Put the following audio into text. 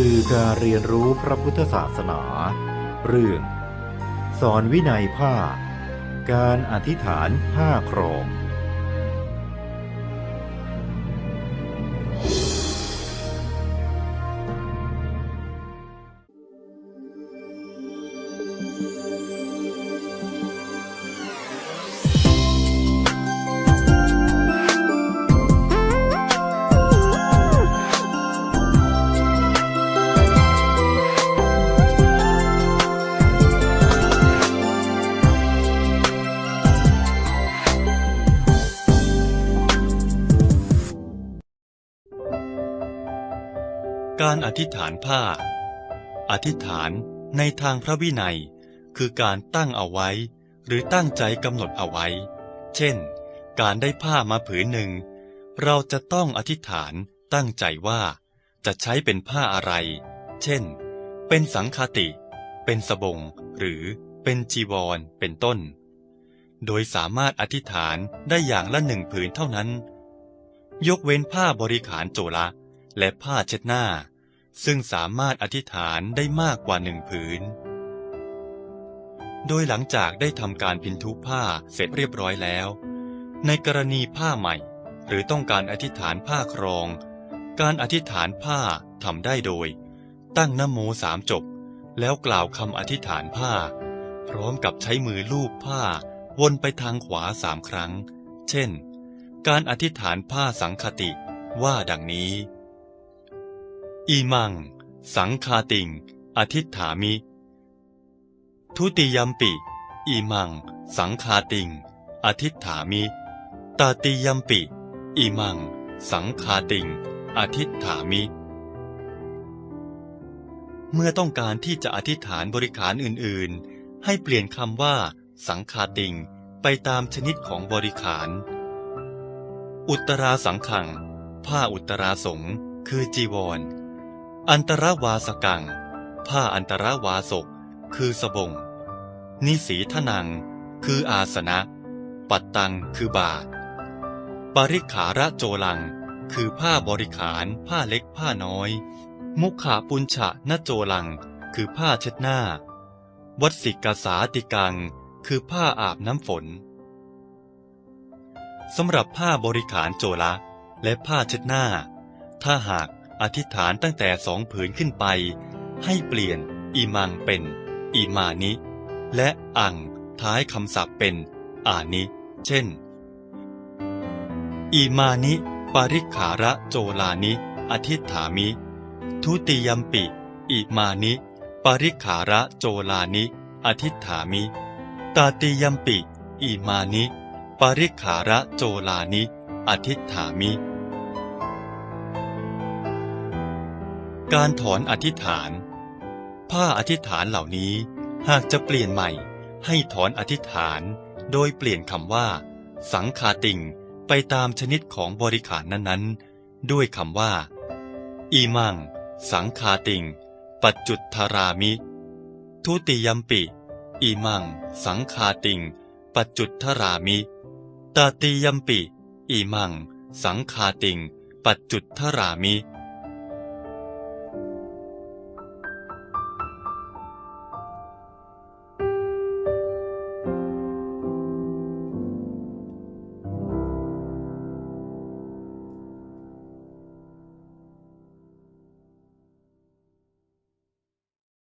สื่อการเรียนรู้พระพุทธศาสนา เรื่อง สอนวินัยผ้า การอธิษฐานผ้าครอง การอธิษฐานผ้า อธิษฐานในทางพระวินัย คือการตั้งเอาไว้ หรือตั้งใจกำหนดเอาไว้ เช่น การได้ผ้ามาผืนหนึ่ง เราจะต้องอธิษฐานตั้งใจว่า จะใช้เป็นผ้าอะไร เช่น เป็นสังคติ เป็นสบง หรือเป็นจีวร เป็นต้น โดยสามารถอธิษฐานได้อย่างละหนึ่งผืนเท่านั้น ยกเว้นผ้าบริขารโจละ และผ้าเช็ดหน้า ซึ่งสามารถอธิษฐานได้มากกว่าหนึ่งผืน โดยหลังจากได้ทำการพินทุผ้าเสร็จเรียบร้อยแล้ว ในกรณีผ้าใหม่ หรือต้องการอธิษฐานผ้าครอง การอธิษฐานผ้าทำได้โดย ตั้งนโมสามจบ แล้วกล่าวคำอธิษฐานผ้า พร้อมกับใช้มือลูบผ้าวนไปทางขวาสามครั้ง เช่น การอธิษฐานผ้าสังคติว่าดังนี้ อีมัง สังคาติง อธิษฐามิ ทุติยมปิ อีมัง สังคาติง อธิษฐามิตาติยมปิ อีมัง สังคาติง อธิษฐามิ เมื่อต้องการที่จะอธิษฐานบริขารอื่นๆ ให้เปลี่ยนคำว่า สังคาติง ไปตามชนิดของบริขาร อุตราสังขัง ผ้าอุตราสงคือจีวร อันตรวาสกัง ผ้าอันตรวาสก คือสบง นิสีทนัง คืออาสนะ ปัตตัง คือบาท ปริขาระโจลัง คือผ้าบริขาร ผ้าเล็ก ผ้าน้อย มุขาปุญฉะนโจลัง คือผ้าเช็ดหน้า วัดสิกสาติกัง คือผ้าอาบน้ำฝน สำหรับผ้าบริขารโจละและผ้าเช็ดหน้า ถ้าหาก อธิษฐานตั้งแต่สองผืนขึ้นไป ให้เปลี่ยน อีมังเป็น อีมานิ และอัง ท้ายคำศัพท์เป็น อานิ เช่น อีมานิ ปริขาระโจลานิ อธิษฐามิ ทุติยมปิ อิมานิ ปริขาระโจลานิ อธิษฐามิ ตาติยมปิ อิมานิ ปริขาระโจลานิ อธิษฐามิ การถอนอธิษฐาน ผ้าอธิษฐานเหล่านี้หากจะเปลี่ยนใหม่ ให้ถอนอธิษฐาน โดยเปลี่ยนคำว่า สังคาติงไปตามชนิดของบริขารนั้นๆ ด้วยคำว่า อีมัง สังคาติง ปัจจุทธารามิ ทุติยมปิ อีมัง สังคาติง ปัจจุทธารามิตาติยมปิ อีมัง สังคาติง ปัจจุทธารามิ